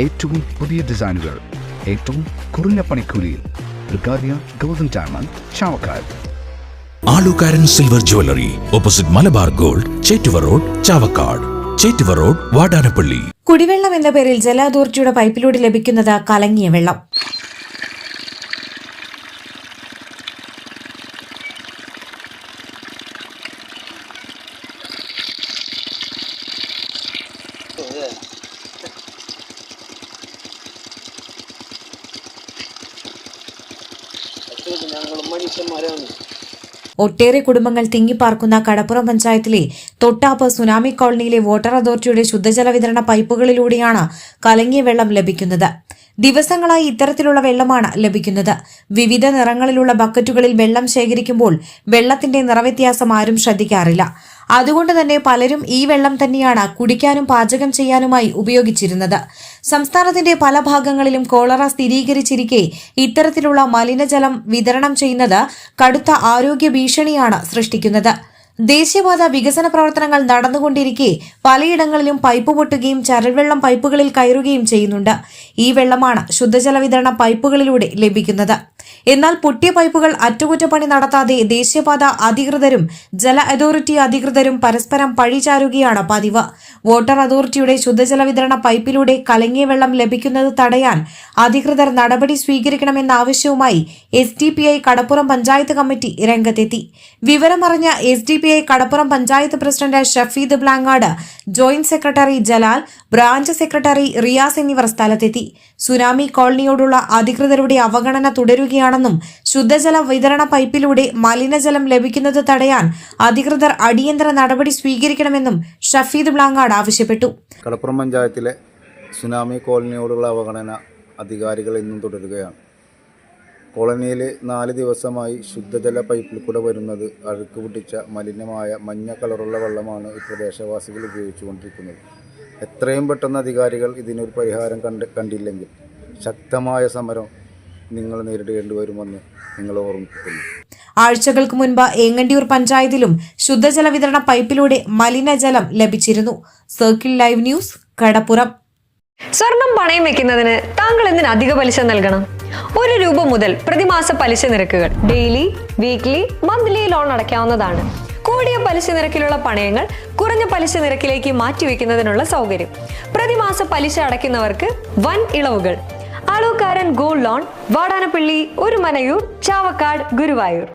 ഏറ്റവും പുതിയ ഡിസൈനുകൾ ഏറ്റവും കുറഞ്ഞ പണിക്കൂലിയിൽ ബ്രിഗാദിയ golden diamond Chavakkad. Alukaran silver jewellery opposite Malabar gold Chettuva road Chavakkad. Chettuva road Vadanappally. കുടിവെള്ളം എന്ന പേരിൽ ജല അതോറിറ്റിയുടെ പൈപ്പിലൂടെ ലഭിക്കുന്നത് കലങ്ങിയ വെള്ളം. ഞങ്ങൾ മനുഷ്യന്മാരാണ് ഒട്ടേറെ കുടുംബങ്ങൾ തിങ്ങിപ്പാർക്കുന്ന കടപ്പുറം പഞ്ചായത്തിലെ തൊട്ടാപ്പ് സുനാമി കോളനിയിലെ വാട്ടർ അതോറിറ്റിയുടെ ശുദ്ധജല വിതരണ പൈപ്പുകളിലൂടെയാണ് കലങ്ങിയ വെള്ളം ലഭിക്കുന്നത്. ദിവസങ്ങളായി ഇത്തരത്തിലുള്ള വെള്ളമാണ് ലഭിക്കുന്നത്. വിവിധ നിറങ്ങളിലുള്ള ബക്കറ്റുകളിൽ വെള്ളം ശേഖരിക്കുമ്പോൾ വെള്ളത്തിന്റെ നിറവ്യത്യാസം ആരും ശ്രദ്ധിക്കാറില്ല. അതുകൊണ്ട് തന്നെ പലരും ഈ വെള്ളം തന്നെയാണ് കുടിക്കാനും പാചകം ചെയ്യാനുമായി ഉപയോഗിച്ചിരുന്നത്. സംസ്ഥാനത്തിന്റെ പല ഭാഗങ്ങളിലും കോളറ സ്ഥിരീകരിച്ചിരിക്കെ ഇത്തരത്തിലുള്ള മലിനജലം വിതരണം ചെയ്യുന്നത് കടുത്ത ആരോഗ്യ ഭീഷണിയാണ് സൃഷ്ടിക്കുന്നത്. ദേശീയപാത വികസന പ്രവർത്തനങ്ങൾ നടന്നുകൊണ്ടിരിക്കെ പലയിടങ്ങളിലും പൈപ്പ് പൊട്ടുകയും ചരൽവെള്ളം പൈപ്പുകളിൽ കയറുകയും ചെയ്യുന്നുണ്ട്. ഈ വെള്ളമാണ് ശുദ്ധജല വിതരണ പൈപ്പുകളിലൂടെ ലഭിക്കുന്നത്. എന്നാൽ പൊട്ടിയ പൈപ്പുകൾ അറ്റകുറ്റപ്പണി നടത്താതെ ദേശീയപാത അധികൃതരും ജല അതോറിറ്റി അധികൃതരും പരസ്പരം പഴിചാരുകയാണ് പതിവ്. വാട്ടർ അതോറിറ്റിയുടെ ശുദ്ധജല വിതരണ പൈപ്പിലൂടെ കലങ്ങിയ വെള്ളം ലഭിക്കുന്നത് തടയാൻ അധികൃതർ നടപടി സ്വീകരിക്കണമെന്ന ആവശ്യവുമായി S D P I Kadappuram panchayat committee രംഗത്തെത്തി. വിവരമറിഞ്ഞ S D P I Kadappuram panchayat president Shafeed Blangad joint secretary Jalal branch secretary Riyas എന്നിവർ സ്ഥലത്തെത്തി. സുനാമി കോളനിയോടുള്ള അധികൃതരുടെ അവഗണന തുടരുകയാണെന്നും ശുദ്ധജല വിതരണ പൈപ്പിലൂടെ മലിനജലം ലഭിക്കുന്നത് തടയാൻ അധികൃതർ അടിയന്തര നടപടി സ്വീകരിക്കണമെന്നും ഷഫീദ് ബ്ലാങ്ങാട് ആവശ്യപ്പെട്ടു. കടപ്പുറം പഞ്ചായത്തിലെ സുനാമി കോളനിയോടുള്ള അവഗണന അധികാരികൾ ഇന്നും തുടരുകയാണ്. കോളനിയിൽ നാല് ദിവസമായി ശുദ്ധജല പൈപ്പിൽ കൂടെ വരുന്നത് അഴുക്ക് പിടിച്ച മലിനമായ മഞ്ഞ കളറുള്ള വെള്ളമാണ് ഈ പ്രദേശവാസികൾ ഉപയോഗിച്ചുകൊണ്ടിരിക്കുന്നത് എത്രയും പെട്ടെന്ന് അധികാരികൾ ഇതിനൊരു പരിഹാരം കണ്ട് കണ്ടില്ലെങ്കിൽ ശക്തമായ സമരം നിങ്ങൾ നേരിടേണ്ടി വരുമെന്ന് നിങ്ങൾ ഓർമ്മിപ്പിക്കുന്നു. ആഴ്ചകൾക്ക് മുൻപ് ഏങ്ങണ്ടിയൂർ പഞ്ചായത്തിലും ശുദ്ധജല വിതരണ പൈപ്പിലൂടെ മലിനജലം ലഭിച്ചിരുന്നു. Circle live news Kadappuram. സ്വർണം പണയം വെക്കുന്നതിന് താങ്കൾ എന്തിന് അധിക പലിശ നൽകണം? ഒരു രൂപ മുതൽ പ്രതിമാസ പലിശ നിരക്കുകൾ ഡെയിലി വീക്ക്ലി മന്ത്ലി ലോൺ അടയ്ക്കാവുന്നതാണ്. കൂടിയ പലിശ നിരക്കിലുള്ള പണയങ്ങൾ കുറഞ്ഞ പലിശ നിരക്കിലേക്ക് മാറ്റിവെക്കുന്നതിനുള്ള സൗകര്യം. പ്രതിമാസ പലിശ അടയ്ക്കുന്നവർക്ക് വൻ ഇളവുകൾ. ആളൂക്കാരൻ ഗോൾഡ് ലോൺ വാടാനപ്പള്ളി ഒരു മനയൂർ ചാവക്കാട് ഗുരുവായൂർ.